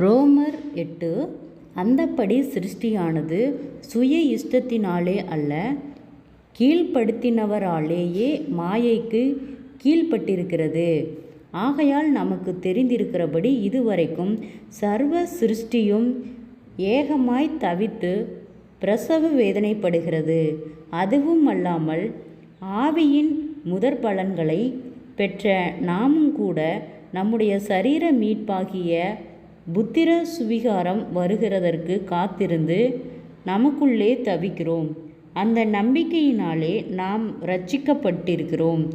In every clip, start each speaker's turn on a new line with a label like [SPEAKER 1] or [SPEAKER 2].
[SPEAKER 1] ரோமர் எட்டு அந்தப்படி சிருஷ்டியானது சுய இஷ்டத்தினாலே அல்ல கீழ்ப்படுத்தினவராலேயே மாயைக்கு கீழ்ப்பட்டிருக்கிறது. ஆகையால் நமக்கு தெரிந்திருக்கிறபடி இதுவரைக்கும் சர்வ சிருஷ்டியும் ஏகமாய் தவித்து பிரசவ வேதனைப்படுகிறது. அதுவும் அல்லாமல் ஆவியின் முதற் பலன்களை பெற்ற நாமும் கூட நம்முடைய சரீர மீட்பாகிய புத்திர சுவிகாரம் வருகிறதற்கு காத்திருந்து நமக்குள்ளே தவிக்கிறோம். அந்த நம்பிக்கையினாலே நாம் ரட்சிக்கப்பட்டிருக்கிறோம்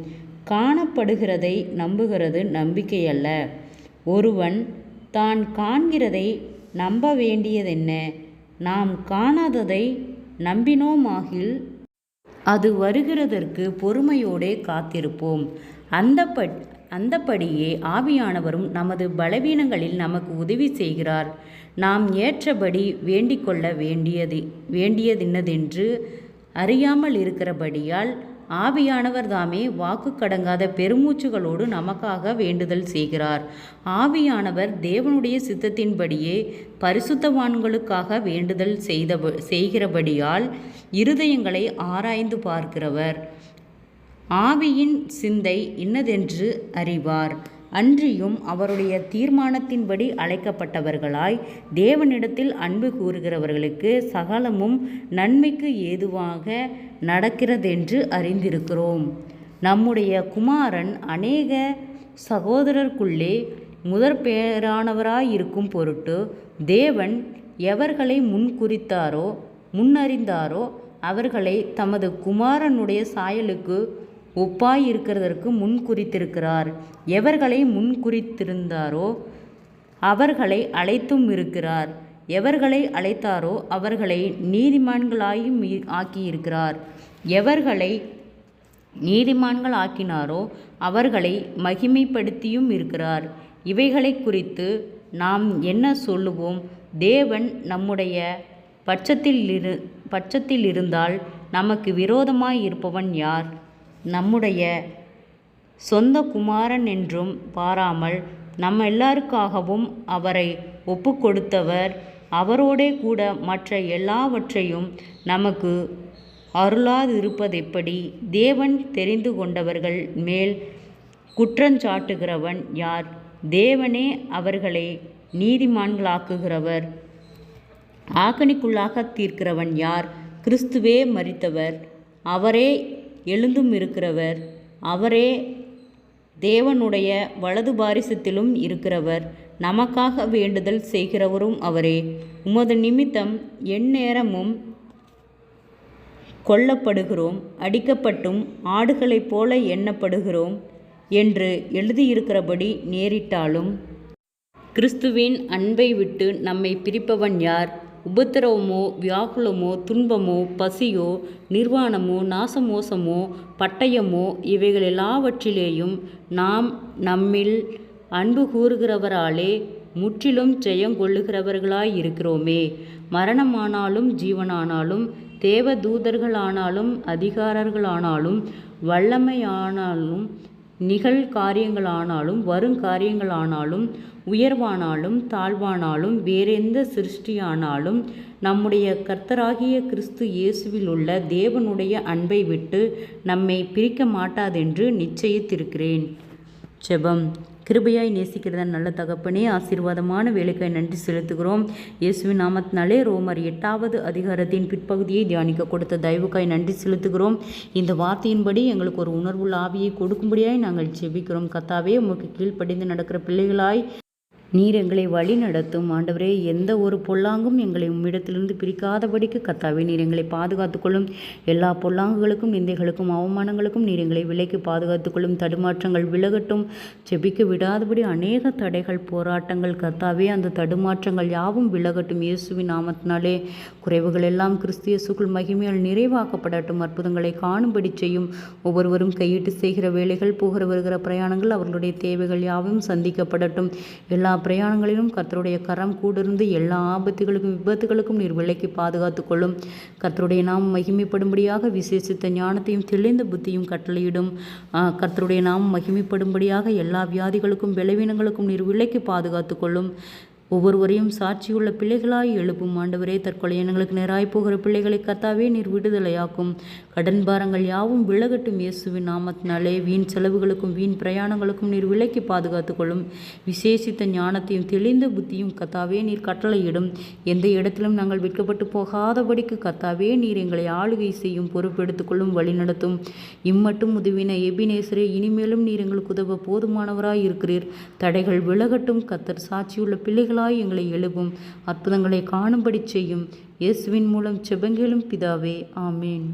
[SPEAKER 1] காணப்படுகிறதை நம்புகிறது நம்பிக்கையல்ல. ஒருவன் தான் காண்கிறதை நம்ப வேண்டியதென்ன நாம் காணாததை நம்பினோமாகில் அது வருகிறதற்கு பொறுமையோடே காத்திருப்போம். அந்த அந்தப்படியே ஆவியானவரும் நமது பலவீனங்களில் நமக்கு உதவி செய்கிறார். நாம் ஏற்றபடி வேண்டிக்கொள்ள வேண்டியது வேண்டியதின்னதென்று அறியாமல் இருக்கிறபடியால் ஆவியானவர் தாமே வாக்கு கடங்காத பெருமூச்சுகளோடு நமக்காக வேண்டுதல் செய்கிறார். ஆவியானவர் தேவனுடைய சித்தத்தின்படியே பரிசுத்தவான்களுக்காக வேண்டுதல் செய்த செய்கிறபடியால் இருதயங்களை ஆராய்ந்து பார்க்கிறவர். ஆவியின் சிந்தை இன்னதென்று அறிவார். அன்றியும் அவருடைய தீர்மானத்தின்படி அழைக்கப்பட்டவர்களாய் தேவனிடத்தில் அன்பு கூறுகிறவர்களுக்கு சகலமும் நன்மைக்கு ஏதுவாக நடக்கிறதென்று அறிந்திருக்கிறோம். நம்முடைய குமாரன் அநேக சகோதரருக்குள்ளே முதற் பேரானவராயிருக்கும் பொருட்டு தேவன் எவர்களை முன்குறித்தாரோ முன்னறிந்தாரோ அவர்களை தமது குமாரனுடைய சாயலுக்கு ஒப்பாய் இருக்கிறதற்கு முன் குறித்திருக்கிறார். எவர்களை முன் குறித்திருந்தாரோ அவர்களை அழைத்தும் இருக்கிறார். எவர்களை அழைத்தாரோ அவர்களை நீதிமான்களாயும் ஆக்கியிருக்கிறார். எவர்களை நீதிமான்கள் ஆக்கினாரோ அவர்களை மகிமைப்படுத்தியும் இருக்கிறார். இவைகளை குறித்து நாம் என்ன சொல்லுவோம்? தேவன் நம்முடைய பட்சத்தில் இரு பட்சத்தில் இருந்தால் நமக்கு விரோதமாய் இருப்பவன் யார்? நம்முடைய சொந்த குமாரன் என்றும் பாராமல் நம்ம எல்லாருக்காகவும் அவரை ஒப்பு கொடுத்தவர் அவரோடே கூட மற்ற எல்லாவற்றையும் நமக்கு அருளாதிருப்பதெப்படி தேவன் தெரிந்து கொண்டவர்கள் மேல் குற்றஞ்சாட்டுகிறவன் யார்? தேவனே அவர்களை நீதிமான்களாக்குகிறவர். ஆக்கணிக்குள்ளாக தீர்க்கிறவன் யார்? கிறிஸ்துவே மறித்தவர் அவரே எழுந்தும் இருக்கிறவர். அவரே தேவனுடைய வலது பாரிசத்திலும் இருக்கிறவர். நமக்காக வேண்டுதல் செய்கிறவரும் அவரே. உமது நிமித்தம் எந்நேரமும் கொல்லப்படுகிறோம். அடிக்கப்பட்டும் ஆடுகளைப் போல எண்ணப்படுகிறோம் என்று எழுதியிருக்கிறபடி நேரிட்டாலும். கிறிஸ்துவின் அன்பை விட்டு நம்மை பிரிப்பவன் யார்? உபத்திரவமோ வியாகுலமோ துன்பமோ பசியோ நிர்வாணமோ நாசமோசமோ பட்டயமோ இவைகள் எல்லாவற்றிலேயும் நாம் நம்மில் அன்பு கூறுகிறவராலே முற்றிலும் ஜெயங்கொள்ளுகிறவர்களாயிருக்கிறோமே மரணமானாலும் ஜீவனானாலும் தேவ தூதர்களானாலும் அதிகாரர்களானாலும் வல்லமையானாலும் நிகழ் காரியங்களானாலும் வரும் காரியங்களானாலும் உயர்வானாலும் தாழ்வானாலும் வேறெந்த சிருஷ்டியானாலும் நம்முடைய கர்த்தராகிய கிறிஸ்து இயேசுவில் உள்ள தேவனுடைய அன்பை விட்டு நம்மை பிரிக்க மாட்டாதென்று நிச்சயித்திருக்கிறேன். செபம். கிருபையாய் நேசிக்கிறத நல்ல தகப்பனே ஆசீர்வாதமான வேலைக்காய் நன்றி செலுத்துகிறோம். இயேசுவின் நாமத்தினாலே ரோமர் எட்டாவது அதிகாரத்தின் பிற்பகுதியை தியானிக்க கொடுத்த தயவுக்காய் நன்றி செலுத்துகிறோம். இந்த வார்த்தையின்படி எங்களுக்கு ஒரு உணர்வுள்ள ஆவியை கொடுக்கும்படியாய் நாங்கள் செபிக்கிறோம் கத்தாவே உமக்கு கீழ்ப்படிந்து நடக்கிற பிள்ளைகளாய் நீர் எங்களை வழி நடத்தும். ஆண்டவரே எந்த ஒரு பொல்லாங்கும் எங்களை உம்மிடத்திலிருந்து பிரிக்காதபடிக்கு கத்தாவே நீர் எங்களை பாதுகாத்துக்கொள்ளும். எல்லா பொல்லாங்குகளுக்கும் நிந்தைகளுக்கும் அவமானங்களுக்கும் நீர் எங்களை விலைக்கு பாதுகாத்துக்கொள்ளும். தடுமாற்றங்கள் விலகட்டும். செபிக்க விடாதபடி அநேக தடைகள் போராட்டங்கள். கத்தாவே அந்த தடுமாற்றங்கள் யாவும் விலகட்டும். இயேசுவின் நாமத்தினாலே குறைவுகள் எல்லாம் கிறிஸ்து சுக்குள் மகிமையால் நிறைவாக்கப்படட்டும். அற்புதங்களை காணும்படி செய்யும். ஒவ்வொருவரும் கையிட்டு செய்கிற வேலைகள் போகிற வருகிற பிரயாணங்கள் அவர்களுடைய தேவைகள் யாவும் சந்திக்கப்படட்டும். எல்லா பிரயாணங்களிலும் கர்த்தருடைய கரம் கூடிருந்து எல்லா ஆபத்துகளுக்கும் விபத்துகளுக்கும் நீர் விலைக்கு பாதுகாத்து கொள்ளும். கர்த்தருடைய நாம் மகிமைப்படும்படியாக விசேஷித்த ஞானத்தையும் தெளிந்த புத்தியும் கட்டளையிடும். கர்த்தருடைய நாம் மகிமைப்படும்படியாக எல்லா வியாதிகளுக்கும் விளைவினங்களுக்கும் நீர் விலைக்கு பாதுகாத்து கொள்ளும். ஒவ்வொருவரையும் சாட்சியுள்ள பிள்ளைகளாய் எழுப்பும் ஆண்டவரே தற்கொலை எண்ணங்களுக்கு நேராய் போகிற பிள்ளைகளை கத்தாவே நீர் விடுதலையாக்கும். கடன் பாரங்கள் யாவும் விலகட்டும் இயேசுவின் நாமத்தினாலே. வீண் செலவுகளுக்கும் வீண் பிரயாணங்களுக்கும் நீர் விலக்கி பாதுகாத்துக்கொள்ளும். விசேஷித்த ஞானத்தையும் தெளிந்த புத்தியும் கத்தாவே நீர் கட்டளையிடும். எந்த இடத்திலும் நாங்கள் விற்கப்பட்டு போகாதபடிக்கு கத்தாவே நீர் எங்களை ஆளுகை செய்யும் பொறுப்பெடுத்துக்கொள்ளும் வழிநடத்தும். இம்மட்டும் உதவின எபினேசரே இனிமேலும் நீர் எங்களுக்கு உதவ போதுமானவராய் இருக்கிறீர். தடைகள் விலகட்டும் கத்தர் சாட்சியுள்ள பிள்ளைகள் பிள்ளைகளாய் எங்களை எழுவும். அற்புதங்களை காணும்படி செய்யும். இயேசுவின் மூலம் செபங்கேளும் பிதாவே ஆமேன்.